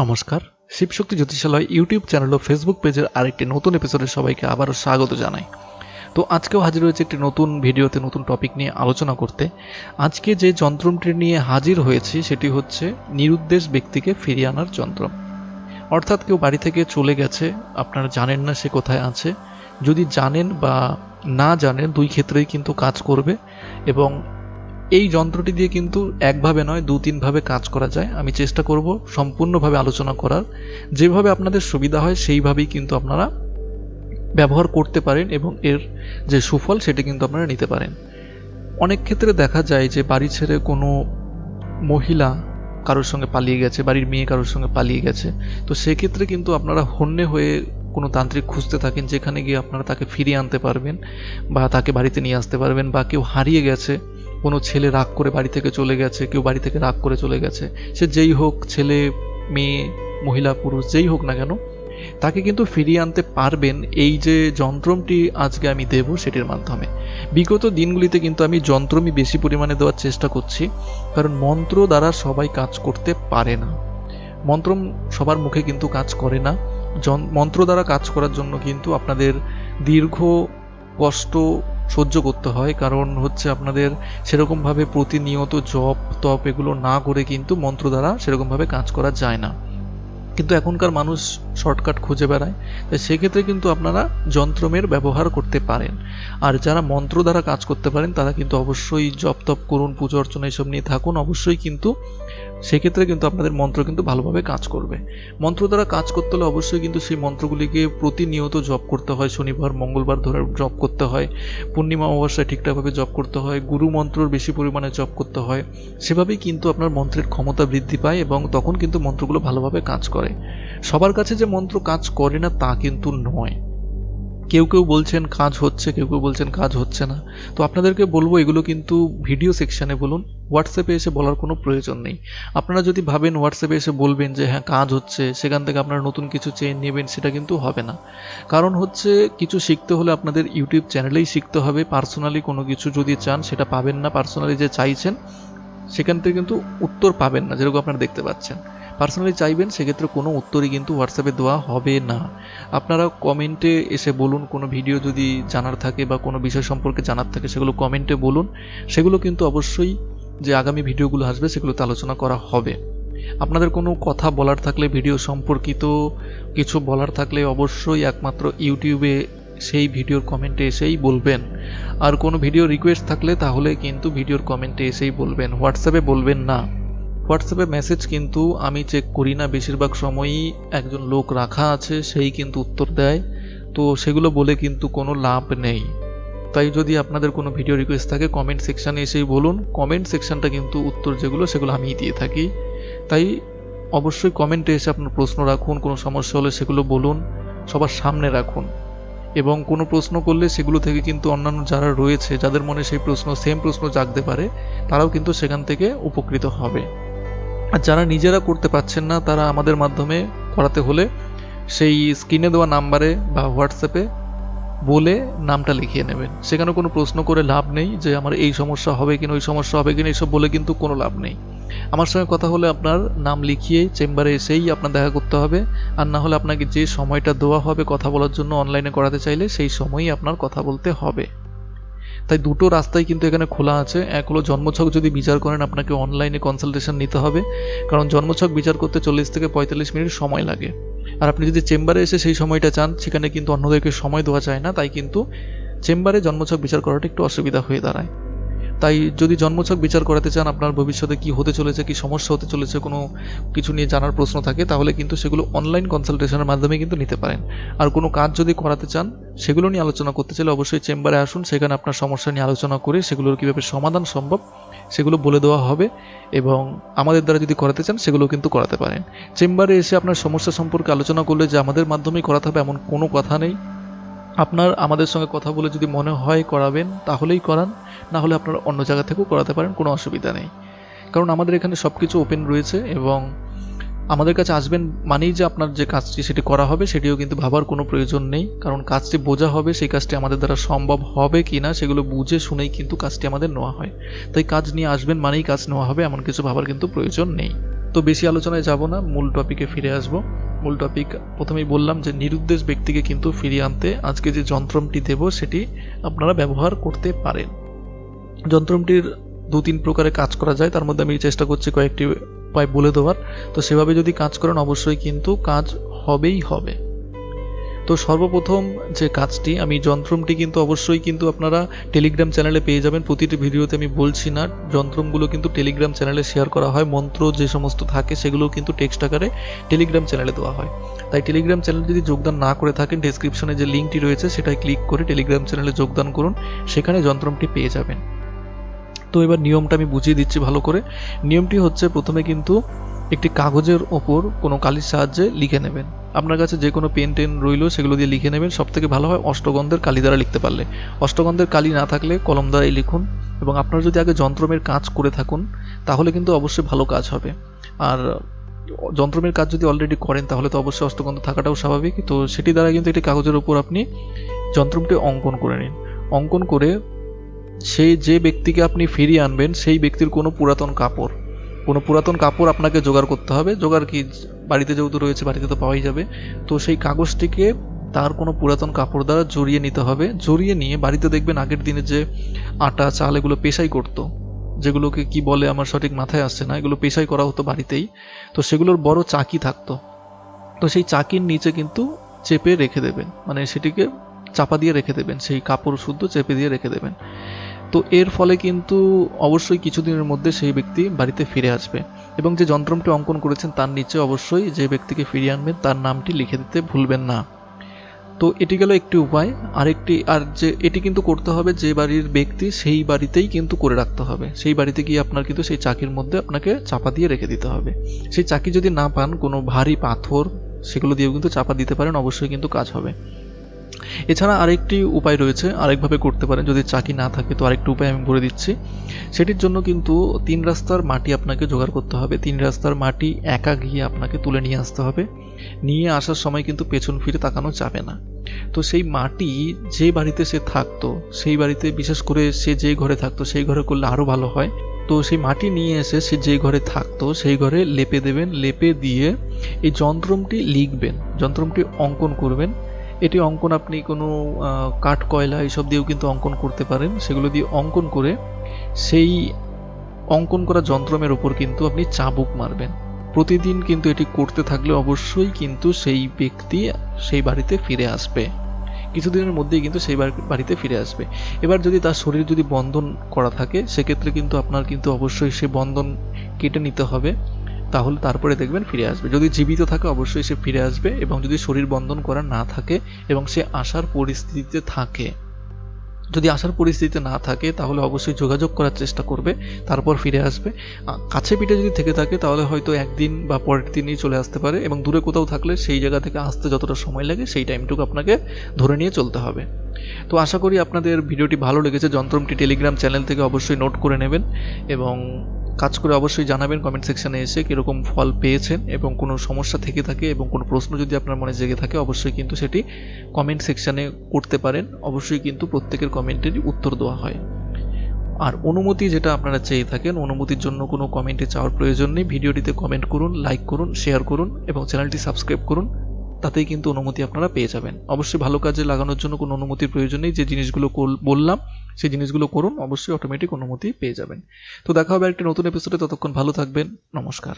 নমস্কার Shivshakti জ্যোতিষালয় YouTube channel ও Facebook পেজের আরেকটি নতুন এপিসোডে সবাইকে আবারও স্বাগত জানাই। তো আজকেও হাজির হয়েছে একটি নতুন ভিডিওতে নতুন টপিক নিয়ে আলোচনা করতে। আজকে যে যন্ত্রটি নিয়ে হাজির হয়েছি সেটি হচ্ছে নিরুদ্দেশ ব্যক্তিকে ফিরিয়ে আনার যন্ত্র। অর্থাৎ কেউ বাড়ি থেকে চলে গেছে, আপনারা জানেন না সে কোথায় আছে। যদি জানেন বা না জানেন, দুই ক্ষেত্রেই কিন্তু কাজ করবে এবং এই যন্ত্রটি দিয়ে কিন্তু একভাবে নয় দু তিনভাবে কাজ করা যায়। আমি চেষ্টা করব সম্পূর্ণভাবে আলোচনা করার। যেভাবে আপনাদের সুবিধা হয়, সেইভাবেই কিন্তু আপনারা ব্যবহার করতে পারেন এবং এর যে সুফল, সেটি কিন্তু আপনারা নিতে পারেন। অনেক ক্ষেত্রে দেখা যায় যে বাড়ি ছেড়ে কোনো মহিলা কারোর সঙ্গে পালিয়ে গেছে, বাড়ির মেয়ে কারোর সঙ্গে পালিয়ে গেছে, তো সেক্ষেত্রে কিন্তু আপনারা হন্যে হয়ে কোনো তান্ত্রিক খুঁজতে থাকেন, যেখানে গিয়ে আপনারা তাকে ফিরিয়ে আনতে পারবেন বা তাকে বাড়িতে নিয়ে আসতে পারবেন বা কেউ হারিয়ে গেছে। কোনো ছেলে রাগ করে বাড়ি থেকে চলে গেছে, কেউ বাড়ি থেকে রাগ করে চলে গেছে, সে যেই হোক ছেলে, মেয়ে, মহিলা, পুরুষ, যেই হোক না কেন, তাকে কিন্তু ফিরিয়ে আনতে পারবেন এই যে যন্ত্রমটি আজকে আমি দেব সেটির মাধ্যমে। বিগত দিনগুলিতে কিন্তু আমি যন্ত্রমই বেশি পরিমাণে দেওয়ার চেষ্টা করছি, কারণ মন্ত্র দ্বারা সবাই কাজ করতে পারে না। মন্ত্র সবার মুখে কিন্তু কাজ করে না। মন্ত্র দ্বারা কাজ করার জন্য কিন্তু আপনাদের দীর্ঘ কষ্ট সহ্য করতে হয়, কারণ হচ্ছে আপনাদের সেরকমভাবে প্রতিনিয়ত জপ, তপ এগুলো না করে কিন্তু মন্ত্র দ্বারা সেরকমভাবে কাজ করা যায় না। কিন্তু এখনকার মানুষ শর্টকাট খুঁজে বেড়ায়, তাই সেক্ষেত্রে কিন্তু আপনারা যন্ত্রমের ব্যবহার করতে পারেন। আর যারা মন্ত্র দ্বারা কাজ করতে পারেন, তারা কিন্তু অবশ্যই জপ তপ করুন, পুজো অর্চনা এসব নিয়ে থাকুন। অবশ্যই কিন্তু সেক্ষেত্রে কিন্তু আপনাদের মন্ত্র কিন্তু ভালোভাবে কাজ করবে। মন্ত্র দ্বারা কাজ করতে হলে অবশ্যই কিন্তু সেই মন্ত্রগুলিকে প্রতিনিয়ত জপ করতে হয়। শনিবার, মঙ্গলবার ধরে জপ করতে হয়। পূর্ণিমা অমাবস্যায় ঠিকঠাকভাবে জপ করতে হয়। গুরু মন্ত্রর বেশি পরিমাণে জপ করতে হয়। সেভাবেই কিন্তু আপনার মন্ত্রের ক্ষমতা বৃদ্ধি পায় এবং তখন কিন্তু মন্ত্রগুলো ভালোভাবে কাজ করে। সবার কাছে যে মন্ত্র কাজ করে না, তা কিন্তু নয়। কেউ কেউ বলছেন কাজ হচ্ছে, কেউ কেউ বলছেন কাজ হচ্ছে না। তো আপনাদেরকে বলব, এগুলো কিন্তু ভিডিও সেকশানে বলুন, হোয়াটসঅ্যাপে এসে বলার কোনো প্রয়োজন নেই। আপনারা যদি ভাবেন হোয়াটসঅ্যাপে এসে বলবেন যে হ্যাঁ কাজ হচ্ছে, সেখান থেকে আপনারা নতুন কিছু চেয়ে নেবেন, সেটা কিন্তু হবে না। কারণ হচ্ছে, কিছু শিখতে হলে আপনাদের ইউটিউব চ্যানেলেই শিখতে হবে। পার্সোনালি কোনো কিছু যদি চান, সেটা পাবেন না। পার্সোনালি যে চাইছেন, সেখান থেকে কিন্তু উত্তর পাবেন না, যেরকম আপনারা দেখতে পাচ্ছেন। পার্সোনালি চাইবেন, সেক্ষেত্রে কোনো উত্তরই কিন্তু হোয়াটসঅ্যাপে দেওয়া হবে না। আপনারা কমেন্টে এসে বলুন, কোনো ভিডিও যদি জানার থাকে বা কোনো বিষয় সম্পর্কে জানার থাকে, সেগুলো কমেন্টে বলুন। সেগুলো কিন্তু অবশ্যই যে আগামী ভিডিওগুলো আসবে, সেগুলোতে আলোচনা করা হবে। আপনাদের কোনো কথা বলার থাকলে ভিডিও সম্পর্কিত কিছু বলার থাকলে অবশ্যই একমাত্র ইউটিউবে সেই ভিডিওর কমেন্টে এসেই বলবেন। আর কোনো ভিডিও রিকোয়েস্ট থাকলে, তাহলে কিন্তু ভিডিওর কমেন্টে এসেই বলবেন। হোয়াটসঅ্যাপে বলবেন না। হোয়াটসঅ্যাপে মেসেজ কিন্তু আমি চেক করি না, বেশিরভাগ সময়ই একজন লোক রাখা আছে, সেই কিন্তু উত্তর দেয়। তো সেগুলো বলে কিন্তু কোনো লাভ নেই। তাই যদি আপনাদের কোনো ভিডিও রিকোয়েস্ট থাকে কমেন্ট সেকশানে এসেই বলুন। কমেন্ট সেকশনটা কিন্তু উত্তর যেগুলো, সেগুলো আমিই দিয়ে থাকি। তাই অবশ্যই কমেন্টে এসে আপনার প্রশ্ন রাখুন, কোনো সমস্যা হলে সেগুলো বলুন, সবার সামনে রাখুন। এবং কোনো প্রশ্ন করলে সেগুলো থেকে কিন্তু অন্যান্য যারা রয়েছে, যাদের মনে সেই প্রশ্ন সেম প্রশ্ন জাগতে পারে, তারাও কিন্তু সেখান থেকে উপকৃত হবে। আর যারা নিজেরা করতে পারছেন না, তারা আমাদের মাধ্যমে করাতে হলে সেই স্ক্রিনে দেওয়া নাম্বারে বা হোয়াটসঅ্যাপে বলে নামটা লিখিয়ে নেবেন। সেখানে কোনো প্রশ্ন করে লাভ নেই যে আমার এই সমস্যা হবে কিনা, ওই সমস্যা হবে কিনা এইসব বলে কিন্তু কোনো লাভ নেই। আমার সঙ্গে কথা হলে আপনার নাম লিখিয়ে চেম্বারে এসেই আপনার দেখা করতে হবে। আর না হলে আপনাকে যে সময়টা দেওয়া হবে কথা বলার জন্য অনলাইনে করাতে চাইলে সেই সময়ই আপনার কথা বলতে হবে। তাই দুটো রাস্তাই কিন্তু এখানে খোলা আছে। এক হলো জন্মছক যদি বিচার করেন, আপনাকে অনলাইনে কনসালটেশন নিতে হবে। কারণ জন্মছক বিচার করতে চল্লিশ থেকে পঁয়তাল্লিশ মিনিট সময় লাগে। আর আপনি যদি চেম্বারে এসে সেই সময়টা চান, সেখানে কিন্তু অন্যদেরকে সময় দেওয়া যায় না। তাই কিন্তু চেম্বারে জন্মছক বিচার করাটা একটু অসুবিধা হয়ে দাঁড়ায়। তাই যদি জন্মছক বিচার করাতে চান, আপনার ভবিষ্যতে কি হতে চলেছে, কি সমস্যা হতে চলেছে, কোনো কিছু নিয়ে জানার প্রশ্ন থাকে, তাহলে কিন্তু সেগুলো অনলাইন কনসালটেশনের মাধ্যমে কিন্তু নিতে পারেন। আর কোনো কাজ যদি করাতে চান, সেগুলো নিয়ে আলোচনা করতে চাইলে অবশ্যই চেম্বারে আসুন, সেখানে আপনার সমস্যা নিয়ে আলোচনা করে সেগুলোর কীভাবে সমাধান সম্ভব, সেগুলো বলে দেওয়া হবে এবং আমাদের দ্বারা যদি করাতে চান, সেগুলো কিন্তু করাতে পারেন। চেম্বারে এসে আপনার সমস্যা সম্পর্কে আলোচনা করলে যে আমাদের মাধ্যমেই করাতে হবে, এমন কোনো কথা নেই। আপনার আমাদের সঙ্গে কথা বলে যদি মনে হয় করাবেন, তাহলেই করান। না হলে আপনারা অন্য জায়গা থেকেও করাতে পারেন, কোনো অসুবিধা নেই। কারণ আমাদের এখানে সব কিছু ওপেন রয়েছে এবং আমাদের কাছে আসবেন মানেই যে আপনার যে কাজটি সেটি করা হবে, সেটিও কিন্তু ভাবার কোনো প্রয়োজন নেই। কারণ কাজটি বোঝা হবে, সেই কাজটি আমাদের দ্বারা সম্ভব হবে কি না, সেগুলো বুঝে শুনেই কিন্তু কাজটি আমাদের নেওয়া হয়। তাই কাজ নিয়ে আসবেন মানেই কাজ নেওয়া হবে, এমন কিছু ভাবার কিন্তু প্রয়োজন নেই। তো বেশি আলোচনায় যাব না, মূল টপিকে ফিরে আসব। মূল টপিক প্রথমেই বললাম যে, নিরুদ্দেশ ব্যক্তিকে কিন্তু ফিরিয়ে আনতে আজকে যে যন্ত্রমটি দেব, সেটি আপনারা ব্যবহার করতে পারেন। যন্ত্রমটির দু তিন প্রকারে কাজ করা যায়, তার মধ্যে আমি চেষ্টা করছি কয়েকটি উপায় বলে দেওয়ার। তো সেভাবে যদি কাজ করেন, অবশ্যই কিন্তু কাজ হবেই হবে। তো সর্বপ্রথম যে কাজটি, আমি যন্ত্রমটি কিন্তু অবশ্যই কিন্তু আপনারা টেলিগ্রাম চ্যানেলে পেয়ে যাবেন। প্রতিটি ভিডিওতে আমি বলছি না, যন্ত্রমগুলো কিন্তু টেলিগ্রাম চ্যানেলে শেয়ার করা হয়। মন্ত্র যে সমস্ত থাকে সেগুলো কিন্তু টেক্সট আকারে টেলিগ্রাম চ্যানেলে দেওয়া হয়। তাই টেলিগ্রাম চ্যানেলে যদি যোগদান না করে থাকেন ডেসক্রিপশনে যে লিঙ্কটি রয়েছে, সেটায় ক্লিক করে টেলিগ্রাম চ্যানেলে যোগদান করুন। সেখানে যন্ত্রমটি পেয়ে যাবেন। তো এবার নিয়মটা আমি বুঝিয়ে দিচ্ছি ভালো করে। নিয়মটি হচ্ছে, প্রথমে কিন্তু একটি কাগজের ওপর কোনো কালির সাহায্যে লিখে নেবেন। আপনার কাছে যে কোনো পেন টেন রইল, সেগুলো দিয়ে লিখে নেবেন। সব থেকে ভালো হয় অষ্টগন্ধের কালি দ্বারা লিখতে পারলে। অষ্টগন্ধের কালি না থাকলে কলম দ্বারাই লিখুন এবং আপনারা যদি আগে যন্ত্রমের কাজ করে থাকুন, তাহলে কিন্তু অবশ্যই ভালো কাজ হবে। আর যন্ত্রমের কাজ যদি অলরেডি করেন, তাহলে তো অবশ্যই অষ্টগন্ধ থাকাটাও স্বাভাবিক। তো সেটি দ্বারা কিন্তু একটি কাগজের উপর আপনি যন্ত্রমটি অঙ্কন করে নিন। অঙ্কন করে সেই যে ব্যক্তিকে আপনি ফিরিয়ে আনবেন, সেই ব্যক্তির কোনো পুরাতন কাপড়, কোনো পুরাতন কাপড় আপনাকে জোগাড় করতে হবে। জোগাড় কি? বাড়িতে যেহেতু রয়েছে, বাড়িতে তো পাওয়াই যাবে। তো সেই কাগজটিকে তার কোনো পুরাতন কাপড় দ্বারা জড়িয়ে নিতে হবে। জড়িয়ে নিয়ে বাড়িতে দেখবেন আগের দিনে যে আটা, চাল এগুলো পেশাই করতো। যেগুলোকে কি বলে আমার সঠিক মাথায় আসছে না, এগুলো পেশাই করা হতো বাড়িতেই। তো সেগুলোর বড় চাকি থাকতো। তো সেই চাকির নিচে কিন্তু চেপে রেখে দেবেন। মানে সেটিকে চাপা দিয়ে রেখে দেবেন, সেই কাপড় শুদ্ধ চেপে দিয়ে রেখে দেবেন। তো এর ফলে কিন্তু অবশ্যই কিছুদিনের মধ্যে সেই ব্যক্তি বাড়িতে ফিরে আসবে। এবং যে যন্ত্রমটি অঙ্কন করেছেন তার নিচে অবশ্যই যে ব্যক্তিকে ফিরিয়ে আনবেন, তার নামটি লিখে দিতে ভুলবেন না। তো এটি গেল একটি উপায়, আরেকটি, আর যে, এটি কিন্তু করতে হবে যে বাড়ির ব্যক্তি সেই বাড়িতেই কিন্তু করে রাখতে হবে। সেই বাড়িতে গিয়ে আপনার কিন্তু সেই চাকির মধ্যে আপনাকে চাপা দিয়ে রেখে দিতে হবে। সেই চাকি যদি না পান, কোনো ভারী পাথর, সেগুলো দিয়েও কিন্তু চাপা দিতে পারেন, অবশ্যই কিন্তু কাজ হবে। এছাড়া আরেকটি উপায় রয়েছে, আরেকভাবে করতে পারেন। যদি চাকি না থাকে, তো আরেকটি উপায় আমি বলে দিচ্ছি। সেটির জন্য কিন্তু তিন রাস্তার মাটি আপনাকে জোগাড় করতে হবে। তিন রাস্তার মাটি একা গিয়ে আপনাকে তুলে নিয়ে আসতে হবে। নিয়ে আসার সময় কিন্তু পেছন ফিরে তাকানো যাবে না। তো সেই মাটি যে বাড়িতে সে থাকতো, সেই বাড়িতে বিশেষ করে সে যে ঘরে থাকতো, সেই ঘরে করলে আরও ভালো হয়। তো সেই মাটি নিয়ে এসে সে যে ঘরে থাকতো, সেই ঘরে লেপে দেবেন। লেপে দিয়ে এই যন্ত্রমটি লিখবেন, যন্ত্রমটি অঙ্কন করবেন। এটি অঙ্কন আপনি কোনো কাঠ, কয়লা এইসব দিয়েও কিন্তু অঙ্কন করতে পারেন। সেগুলো দিয়ে অঙ্কন করে সেই অঙ্কন করা যন্ত্রমের ওপর কিন্তু আপনি চাবুক মারবেন। প্রতিদিন কিন্তু এটি করতে থাকলে অবশ্যই কিন্তু সেই ব্যক্তি সেই বাড়িতে ফিরে আসবে। কিছুদিনের মধ্যেই কিন্তু সেই বাড়িতে ফিরে আসবে। এবার যদি তার শরীর যদি বন্ধন করা থাকে, সেক্ষেত্রে কিন্তু আপনার কিন্তু অবশ্যই সে বন্ধন কেটে নিতে হবে। তাহলে তারপরে দেখবেন ফিরে আসবে। যদি জীবিত থাকে, অবশ্যই সে ফিরে আসবে এবং যদি শরীর বন্ধন করা না থাকে এবং সে আসার পরিস্থিতিতে থাকে। যদি আসার পরিস্থিতিতে না থাকে, তাহলে অবশ্যই যোগাযোগ করার চেষ্টা করবে, তারপর ফিরে আসবে। কাছে পিঠে যদি থেকে থাকে, তাহলে হয়তো একদিন বা পরের দিনই চলে আসতে পারে এবং দূরে কোথাও থাকলে সেই জায়গা থেকে আসতে যতটা সময় লাগে, সেই টাইমটুকু আপনাকে ধরে নিয়ে চলতে হবে। তো আশা করি আপনাদের ভিডিওটি ভালো লেগেছে। যন্ত্রমটি টেলিগ্রাম চ্যানেল থেকে অবশ্যই নোট করে নেবেন এবং কাজ করে অবশ্যই জানাবেন কমেন্ট সেকশানে এসে কীরকম ফল পেয়েছেন এবং কোনো সমস্যা থেকে থাকে এবং কোনো প্রশ্ন যদি আপনার মনে জেগে থাকে, অবশ্যই কিন্তু সেটি কমেন্ট সেকশানে করতে পারেন। অবশ্যই কিন্তু প্রত্যেকের কমেন্টেরই উত্তর দেওয়া হয়। আর অনুমতি যেটা আপনারা চেয়ে থাকেন, অনুমতির জন্য কোনো কমেন্টে চাওয়ার প্রয়োজন নেই। ভিডিওটিতে কমেন্ট করুন লাইক করুন শেয়ার করুন এবং চ্যানেলটি সাবস্ক্রাইব করুন। তাতেই কিন্তু অনুমতি আপনারা পেয়ে যাবেন। অবশ্যই ভালো কাজে লাগানোর জন্য কোনো অনুমতির প্রয়োজন নেই। যে জিনিসগুলো বললাম, সেই জিনিসগুলো করুন, অবশ্যই অটোমেটিক অনুমতি পেয়ে যাবেন। তো দেখা হবে একটি নতুন এপিসোডে ততক্ষণ ভালো থাকবেন। নমস্কার।